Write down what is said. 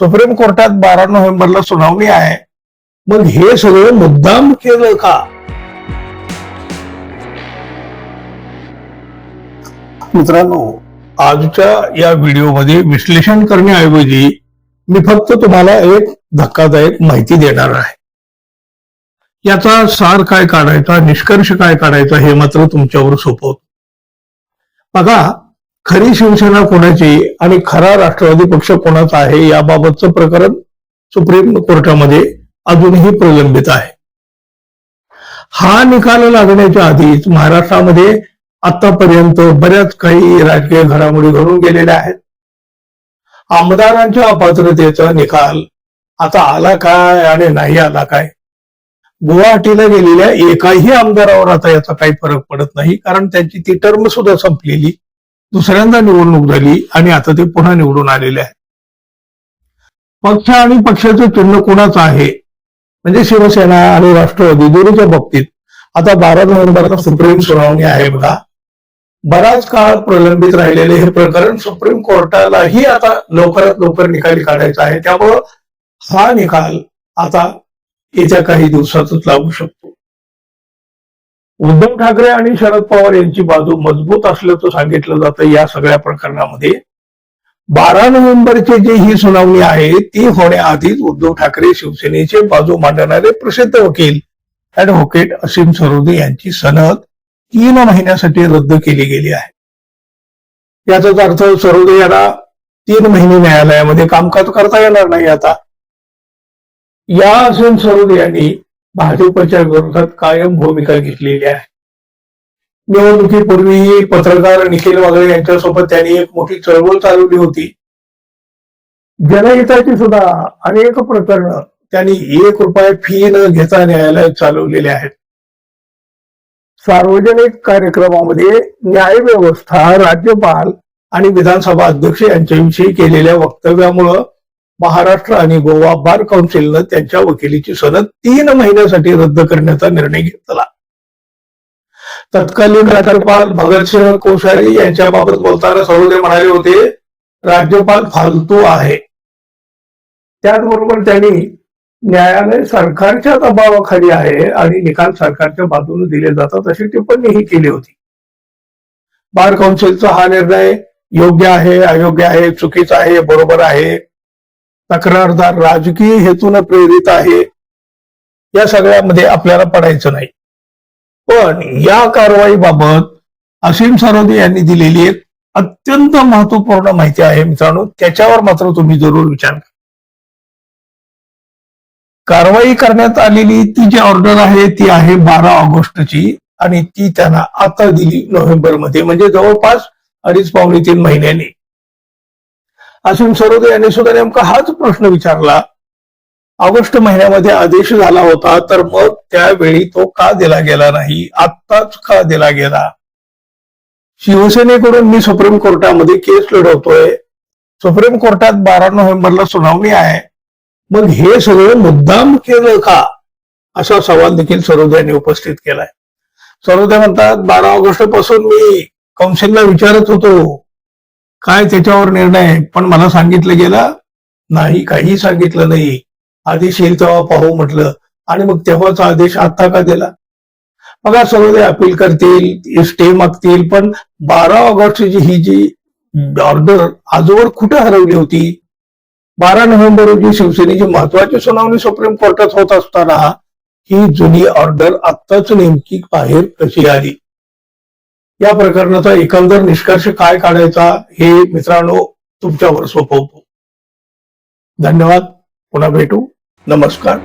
Supreme कोर्टात बारा नोव्हेंबरला सुनावणी आहे. मग हे सगळं मुद्दाम केलं का? मित्रांनो आजच्या या व्हिडिओमध्ये विश्लेषण करण्याऐवजी मी फक्त तुम्हाला एक धक्कादायक माहिती देणार आहे. याचा सार काय काढायचा निष्कर्ष काय काढायचा हे मात्र तुमच्यावर सोपवत बघा खरी शिवसेना कोणाची आणि खरा राष्ट्रवादी पक्ष कोणाचा आहे याबाबतचं प्रकरण सुप्रीम कोर्टामध्ये अजूनही प्रलंबित आहे. हा निकाल लागण्याच्या आधीच महाराष्ट्रामध्ये आतापर्यंत बऱ्याच काही राजकीय घडामोडी घडून गेलेल्या आहेत. आमदारांच्या अपात्रतेचा निकाल आता आला काय आणि नाही आला काय? गुवाहाटीला गेलेल्या एकाही आमदारावर आता याचा काही फरक पडत नाही कारण त्यांची ती टर्म सुद्धा संपलेली. दुसऱ्यांदा निवडणूक झाली आणि आता ते पुन्हा निवडून आलेले आहेत. पक्ष आणि पक्षाचं चिन्ह कोणाचं आहे? म्हणजे शिवसेना आणि राष्ट्रवादी दोन्हीच्या बाबतीत. आता बारा नोव्हेंबरला सुप्रीम सुनावणी आहे बघा. बराच काळ प्रलंबित राहिलेले हे प्रकरण सुप्रीम कोर्टालाही आता लवकरात लवकर निकाली काढायचा आहे. त्यामुळं हा निकाल आता येत्या काही दिवसातच लागू शकतो. उद्धव ठाकरे आणि शरद पवार यांची बाजू मजबूत असल्याचं सांगितलं जातं या सगळ्या प्रकरणामध्ये. बारा नोव्हेंबरची जी ही सुनावणी आहे ती होण्याआधीच उद्धव ठाकरे शिवसेनेचे बाजू मांडणारे प्रसिद्ध वकील ऍडव्होकेट असीम सरोदे यांची सनद तीन महिन्यासाठी रद्द केली गेली आहे. याचाच अर्थ सरोदे यांना तीन महिने न्यायालयामध्ये कामकाज करता येणार नाही आता. या असीम सरोदे यांनी भाजपच्या विरोधात कायम भूमिका घेतलेली आहे. निवडणुकीपूर्वी पत्रकार निखिल वागळे यांच्यासोबत त्यांनी एक मोठी चळवळ चालवली होती. जनहिताची सुद्धा अनेक प्रकरण त्यांनी एक रुपये फी न घेता न्यायालयात चालवलेले आहेत. सार्वजनिक कार्यक्रमामध्ये न्याय व्यवस्था राज्यपाल आणि विधानसभा अध्यक्ष यांच्याविषयी केलेल्या वक्तव्यामुळं महाराष्ट्र आणि गोवा बार काउन्सिलनं त्यांच्या वकिलीची सनद तीन महिन्यासाठी रद्द करण्याचा निर्णय घेतला. तत्कालीन राज्यपाल भगतसिंह कोश्यारी यांच्याबाबत बोलताना सरोदे म्हणाले होते राज्यपाल फालतू आहे. त्याचबरोबर त्यांनी न्यायालय सरकारच्या दबावाखाली आहे आणि निकाल सरकारच्या बाजूने दिले जातात अशी टिप्पणीही केली होती. बार काउन्सिलचा हा निर्णय योग्य आहे अयोग्य आहे चुकीचा आहे बरोबर आहे. तक्रारदार राजकीय हेतून प्रेरित आहे या सगळ्यामध्ये आपल्याला पडायचं नाही. पण या कारवाईबाबत असीम सरोदे यांनी दिलेली एक अत्यंत महत्त्वपूर्ण माहिती आहे मित्रांनो त्याच्यावर मात्र तुम्ही जरूर विचार करा. कारवाई करण्यात आलेली ती जी ऑर्डर आहे ती आहे बारा ऑगस्टची आणि ती त्यांना आता दिली नोव्हेंबरमध्ये म्हणजे जवळपास अडीच पावणे तीन महिन्यांनी. असीम सरोदे यांनी सुद्धा नेमका हाच प्रश्न विचारला. ऑगस्ट महिन्यामध्ये आदेश झाला होता तर मग त्यावेळी तो का दिला गेला नाही? आत्ताच का दिला गेला? शिवसेनेकडून मी सुप्रीम कोर्टामध्ये केस लढवतोय. सुप्रीम कोर्टात बारा नोव्हेंबरला सुनावणी आहे. मग हे सगळं मुद्दाम केलं का? असा सवाल देखील सरोदयांनी उपस्थित केलाय. सरोदय म्हणतात बारा ऑगस्टपासून मी कौन्सिलला विचारत होतो. काय त्याच्यावर निर्णय पण मला सांगितलं गेलं नाही काही सांगितलं नाही. आदेश येईल तेव्हा पाहू म्हटलं. आणि मग तेव्हाचा आदेश आता का दिला? बघा सरोदे अपील करतील स्टे मागतील पण बारा ऑगस्टची ही जी ऑर्डर आजवर कुठे हरवली होती? बारा नोव्हेंबर रोजी शिवसेनेची महत्वाची सुनावणी सुप्रीम कोर्टात होत असताना ही जुनी ऑर्डर आत्ताच नेमकी बाहेर कशी आली? या प्रकरणाचा एकंदर निष्कर्ष काय काढायचा हे मित्रांनो तुमच्यावर सोपवतो. धन्यवाद. पुन्हा भेटू. नमस्कार.